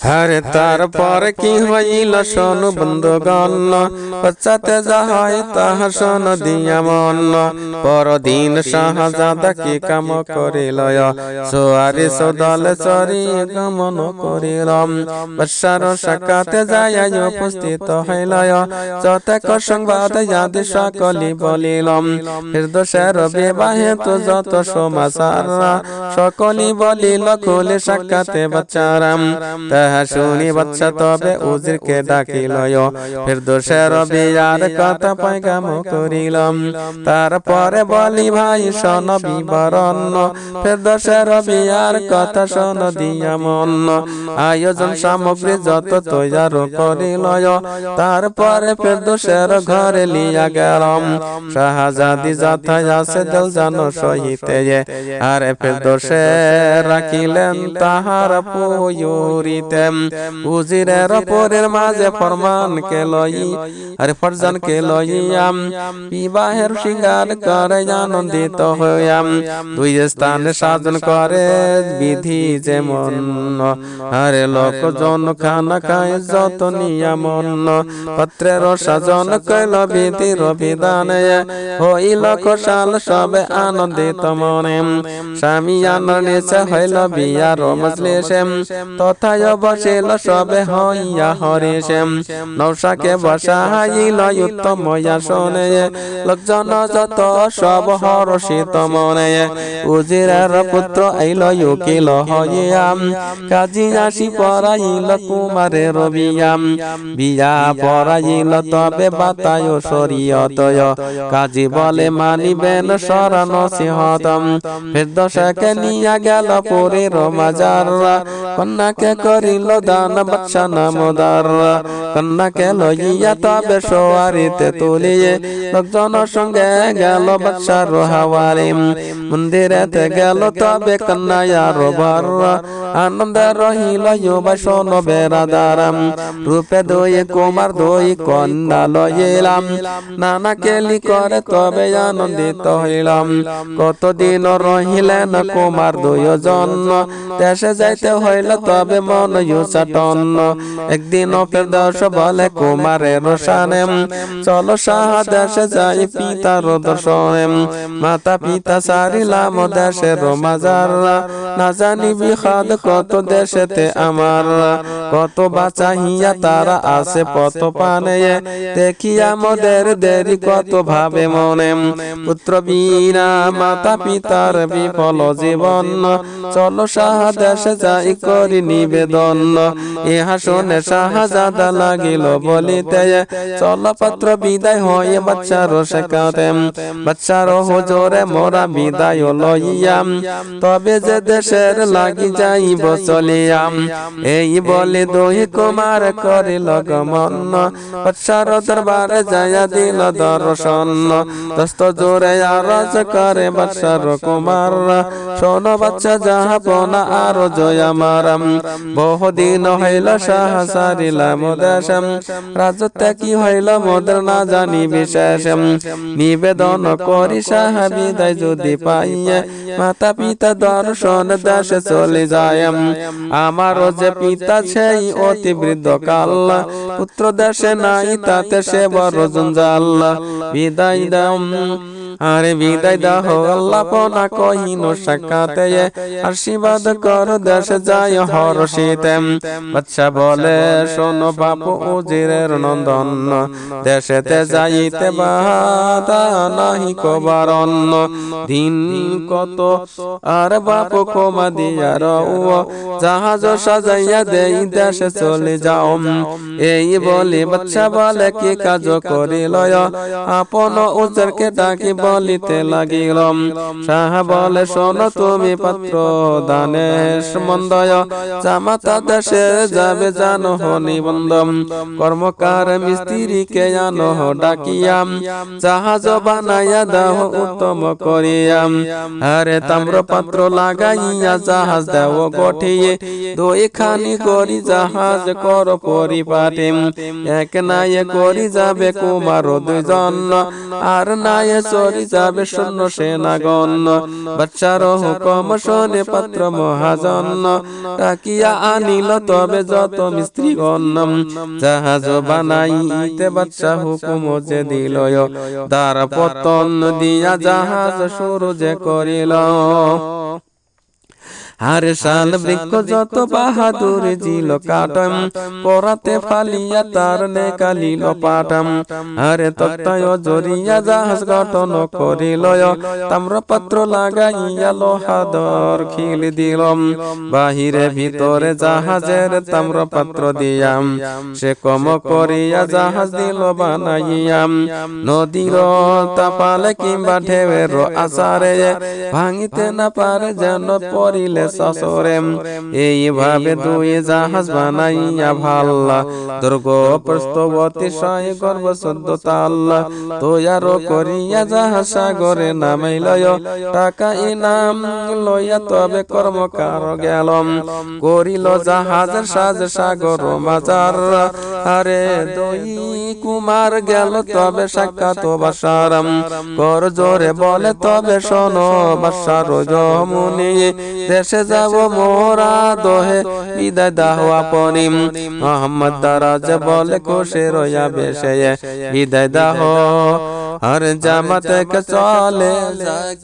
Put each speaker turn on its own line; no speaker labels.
হরে তারপর কি হইল শোন বন্ধুগণ? পশ্চাতে যাহাই তাহা শোন দিয়া মন পরদিন শাহজাদা কি কাম করিল সোয়ারি সদল চরি গমন বৎসার সাকাতে উপস্থিত যতেক সংবাদ ইয়াদি সকলি বলিলাম হৃদয়ের বিবাহে তো যত সমাচার সকলি বলিল, খুলে সাক্ষাতে বাচ্চারাম। তাহা শুনি বাচ্চা তবে উজিরকে ডাকিল ফের কথা করিলাম। তারপরে বলি, ভাই, শোন বিবরণ। ফের দোষের বিয়ার কথা শোন দিয়া মন আয়োজন সামগ্রী যত তৈয়ার করিল তারপরে ফের দোষের ঘরে লিয়া গেলাম। শাহজাদি যাথায় আছে জানো সহিতে আরে ফের দোষে রাখিলেন তাহার পুয়ুরিতে। উজিরের পরের মাঝে ফরমান কে লই আরে ফরজান কে লইয়াম বিবাহের সিঙ্গার করে আনন্দিত হইয়াম দুই স্থানে সাজন করে বিধি যেমন আরে লোক জন খানা খায় যত নিয়ামন পত্রের সাজন কইল বিধির বিধানে হইল খোসাল সবে আনন্দিত মনে স্বামী আনন্দিত হইল বিয়ার মজলিসে তথায় বসিল সবে হইয়া হরিসে নৌসাকে বসাইল উত্তম আসনে লোকজন যত সব হরষিত মনে উজিরার পুত্র আইল উকিল হইয়াম কাজী আসি পড়াইল কুমারে রবিয়াম বিয়া পড়াইল তবে বাতায় শরীয়তয়। কাজী বলে, মানিবেন শরণ সিংহতম। ফের দশকে নিয়া গেল পুরীর মাজার কন্যাকে করিল দান বাচ্চা নামদার কন্যাকে লইয়া তবে সোয়ারিতে তুলিয়ে লোকজন সঙ্গে গেল বাচ্চার হাওয়ারি। মন্দিরেতে গেল তবে কন্যায়ার ভর আনন্দ রহিল বৈষ্ণ বেরাদারাম রূপে দই কুমার দই কন্যা লইলাম। নানা কেলি করে তবে আনন্দিত হইলাম। কতদিন রহিলেন কুমার দুইজন। দেশে যাইতে হইল তবে মন ইউসাটন একদিন ফের দশ বলে কুমারের সানে চলো সাহা যাই পিতার দর্শনে। মাতা পিতা সারিলাম দেশের মাজার। না জানি বিখাদ কত দেশেতে আমার। কত বাঁচা হিয়া তারা আছে পথ পানে। দেখিয়া মোদের দেরি কত ভাবে মনে। পুত্র বিনা মাতা পিতার বিফল জীবন। চলো সাহা দেশে যাই করি নিবেদন। ইহা শুনে শাহজাদা লাগিল বলিতে, চল পত্র, বিদায় হয়ে বাচ্চার শেখাতে বাচ্চার হুজুরে মোরা বিদায় লইয়াম। তবে যে দেশের লাগি যাইব চলিয়াম এই বলে দুই কুমার করিল গমন। বাচ্চার দরবারে যাইয়া দিল দর্শন। দস্ত জোরে আরজ করে বাচ্চার কুমার। শোন বাচ্চা, যাহা পোনা আরও জয় আমারাম বহুদিন হইল শাহ সারিলাম দেশম রাজত্ব কি হইল মোদের না জানি বিশেষ। নিবেদন করি শাহ বিদায় যদি পাইয়ে। মাতা পিতা দর্শন দেশে চলে যায় আমারও যে পিতা সেই অতি বৃদ্ধ কাল। পুত্র দেশে নাই, তাতে সে বড় জঞ্জাল। বিদায় দাম আরে বিদায় দাহ আল্লাহ পনা কহিন সাকাতে আশীর্বাদ কর দেশ যায় হরষিতে বাচ্চা বলে শোনো বাপু উজিরের নন্দন। দেশেতে যাইতে বাধা নাহি কবারণ। দিন কত আর বাপু কমা দিয়া রও। জাহাজ সাজাইয়া দেই দেশে চলে যাও। এই বলে বাচ্চা বলে কি কাজ করিল আপন উজরকে ডাকি বলিতে লাগিলাম শাহ বলে শোনো তুমি পাত্র দানেশ মন্দয়। জামাতা দেশে যাবে জানো নিবন্ধম কর্মকার মিস্ত্রিকে জানো ডাকিয়াম জাহাজ বানাইয়া দাও উত্তম করিয়াম আরে তাম্র পাত্র লাগাইয়া জাহাজ দেও গঠিয়ে। দুই খানি করি জাহাজ কর পরিপাটি এক নায়ে করি যাবে কুমার দুজন। আর নায়ে চরি যাবে শূন্য সেনাগণ। বাচ্চার হুকম শোনে পাত্র মহাজন। ডাকিয়া আনিল তবে যত মিস্ত্রিগণ। জাহাজ বানাইতে বাচ্চা হুকুম যে দিল তার পতন দিয়া জাহাজ শুরু যে করিল। আরে শাল বৃক্ষ যত বাহাদুর জিল কাটম পরাতে ফালিয়া তার নে কালিল পাটাম। আরে তত্তায় জরিয়া জাহাজ গঠন করিল তাম্রপত্র লাগাইয়া লোহাদর খিল দিলম। বাহিরে ভিতরে জাহাজের তাম্রপত্র দিয়াম। সে কম করিয়া জাহাজ দিল বানাইয়াম। নদীর তাপালে কিংবা ঢেউয়ের আসারে ভাঙিতে না পারে যেন পরিলে সসরে এইভাবে দুই জাহাজ বানাইয়া ভাল্লা। দুর্গ প্রস্তবতী সয় গর্ব তাল্লা তৈয়ার করিয়া জাহাজ সাগরে নামাইলয়। টাকা ইনাম লইয়া তবে কর্মকার গেলম। করিল জাহাজের সাজ সাগর মাজার। আরে দই কুমার গেল তবে সাক্ষাৎ বাসারাম। কর জোরে বলে তবে শোনো বাসার জমুনি দেশে যাব মোরা দোহে বিদায় দাহ আপনি। মোহাম্মদ দারাজ বলে খুশি রইয়া বেশে বিদায় দাহ আর জামাতে চলে যায়